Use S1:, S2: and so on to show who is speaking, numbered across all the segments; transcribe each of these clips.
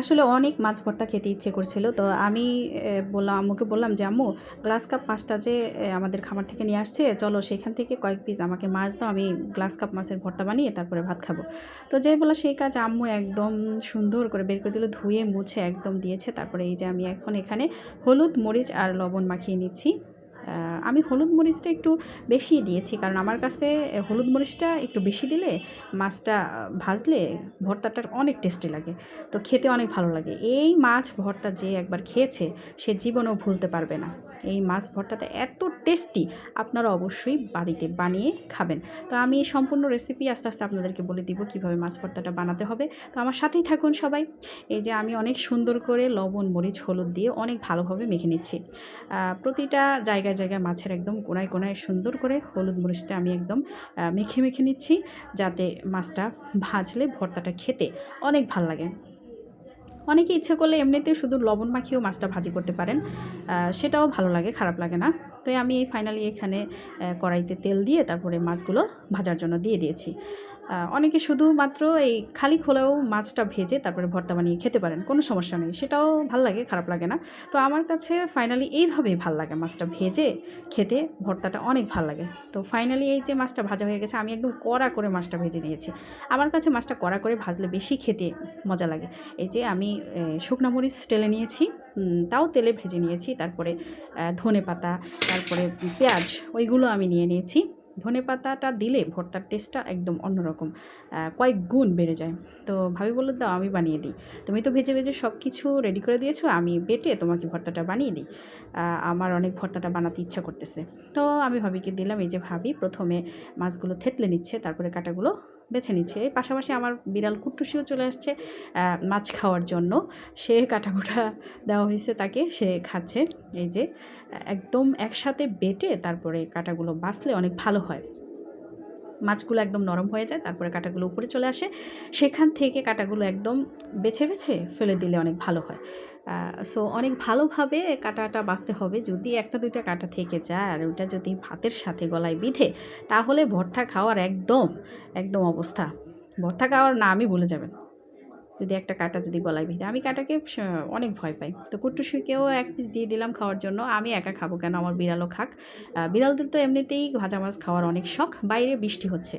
S1: আসলে অনেক মাছ ভর্তা খেতে ইচ্ছে করছিল। তো আমি বললাম, আম্মুকে বললাম যে, আম্মু, গ্লাস কাপ মাছটা যে আমাদের খামার থেকে নিয়ে আসছে, চলো সেখান থেকে কয়েক পিস আমাকে মাছ দাও, আমি গ্লাস কাপ মাছের ভর্তা বানিয়ে তারপরে ভাত খাব। তো যে বলা, সেই কাজ আম্মু একদম সুন্দর করে বের করে দিল, ধুয়ে, মুছে একদম দিয়েছে। তারপরে এই যে আমি এখন এখানে হলুদ, মরিচ আর লবণ মাখিয়ে নিচ্ছি। আমি হলুদ মরিচটা একটু বেশি দিয়েছি, কারণ আমার কাছে হলুদ মরিচটা একটু বেশি দিলে মাছটা ভাজলে ভর্তাটা অনেক টেস্টি লাগে, তো খেতে অনেক ভালো লাগে। এই মাছ ভর্তা যে একবার খেয়েছে, সে জীবনেও ভুলতে পারবে না। এই মাছ ভর্তাটা এত টেস্টি আপনারা অবশ্যই বাড়িতে বানিয়ে খাবেন। তো আমি এই সম্পূর্ণ রেসিপি আস্তে আস্তে আপনাদেরকে বলে দিব কীভাবে মাছ ভর্তাটা বানাতে হবে। তো আমার সাথেই থাকুন সবাই। এই যে আমি অনেক সুন্দর করে লবণ, মরিচ, হলুদ দিয়ে অনেক ভালোভাবে মেখে নিচ্ছি। প্রতিটা জায়গায় জায়গায় মাছের একদম কোনায় কোনায় সুন্দর করে হলুদ, মরিচটা আমি একদম মেখে মেখে নিচ্ছি যাতে মাছটা ভাজলে ভর্তাটা খেতে অনেক ভালো লাগে। অনেকে ইচ্ছে করলে এমনিতে শুধু লবণ মাখিয়েও মাছটা ভাজি করতে পারেন। সেটাও ভালো লাগে, খারাপ লাগে না। তো আমি এই ফাইনালি এখানে কড়াইতে তেল দিয়ে তারপরে মাছগুলো ভাজার জন্য দিয়ে দিয়েছি। অনেকে শুধুমাত্র এই খালি খোলাও মাছটা ভেজে তারপরে ভর্তা বানিয়ে খেতে পারেন কোনো সমস্যা নেই সেটাও ভালো লাগে খারাপ লাগে না। তো আমার কাছে ফাইনালি এইভাবেই ভালো লাগে মাছটা ভেজে খেতে ভর্তাটা অনেক ভালো লাগে। তো ফাইনালি এই যে মাছটা ভাজা হয়ে গেছে আমি একদম কড়া করে মাছটা ভেজে নিয়েছি। আমার কাছে মাছটা কড়া করে ভাজলে বেশি খেতে মজা লাগে। এই যে আমি এ, শুকনো মরিচ তেলে নিয়েছি। তাও তেলে ভেজে নিয়েছি। তারপরে ধনে পাতা, তারপরে পেঁয়াজ, ওইগুলো আমি নিয়ে নিয়েছি। ধনে পাতাটা দিলে ভর্তার টেস্টটা একদম অন্যরকম কয়েক গুণ বেড়ে যায়। তো ভাবি বলল, দাও, আমি বানিয়ে দিই। তুমি তো ভেজে ভেজে সব কিছু রেডি করে দিয়েছ, আমি বেটে তোমাকে ভর্তাটা বানিয়ে দিই। আমার অনেক ভর্তাটা বানাতে ইচ্ছা করতেছে। তো আমি ভাবিকে দিলাম, এই যে ভাবি প্রথমে মাছগুলো থেতলে নিচ্ছে, তারপরে কাটাগুলো বেছে নিচ্ছে। এই পাশাপাশি আমার বিড়াল কুট্টুসিও চলে আসছে মাছ খাওয়ার জন্য। সে কাটাকুটা দেওয়া হয়েছে তাকে, সে খাচ্ছে। এই যে, একদম একসাথে বেটে তারপরে কাটাগুলো বাঁচলে অনেক ভালো হয়। মাছগুলো একদম নরম হয়ে যায়, তারপরে কাঁটাগুলো উপরে চলে আসে। সেখান থেকে কাঁটাগুলো একদম বেছে বেছে ফেলে দিলে অনেক ভালো হয়। সো অনেক ভালোভাবে কাঁটাটা বাঁচতে হবে। যদি একটা দুইটা কাঁটা থেকে যায় আর ওইটা যদি ভাতের সাথে গলায় বিধে, তাহলে ভর্তা খাওয়ার একদম একদম অবস্থা। ভর্তা খাওয়ার না আমি বলে যাবেন। যদি একটা কাটা যদি গলায় বিধে আমি কাটাকে অনেক ভয় পাই। তো কুট্টুসুকেও এক পিস দিয়ে দিলাম খাওয়ার জন্য। আমি একা খাব কেন? আমার বিড়ালও খাক। বিড়ালদের তো এমনিতেই ভাজা মাছ খাওয়ার অনেক শখ। বাইরে বৃষ্টি হচ্ছে।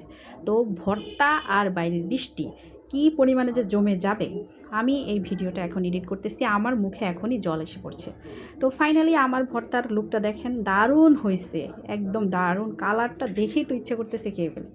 S1: তো ভর্তা আর বাইরের বৃষ্টি কি পরিমাণে যে জমে যাবে, আমি এই ভিডিওটা এখন এডিট করতেছি। আমার মুখে এখনই জল এসে পড়ছে। তো ফাইনালি আমার ভর্তার লুকটা দেখেন, দারুণ হয়েছে একদম দারুণ। কালারটা দেখেই তো ইচ্ছে করতেছে খেয়ে ফেলে।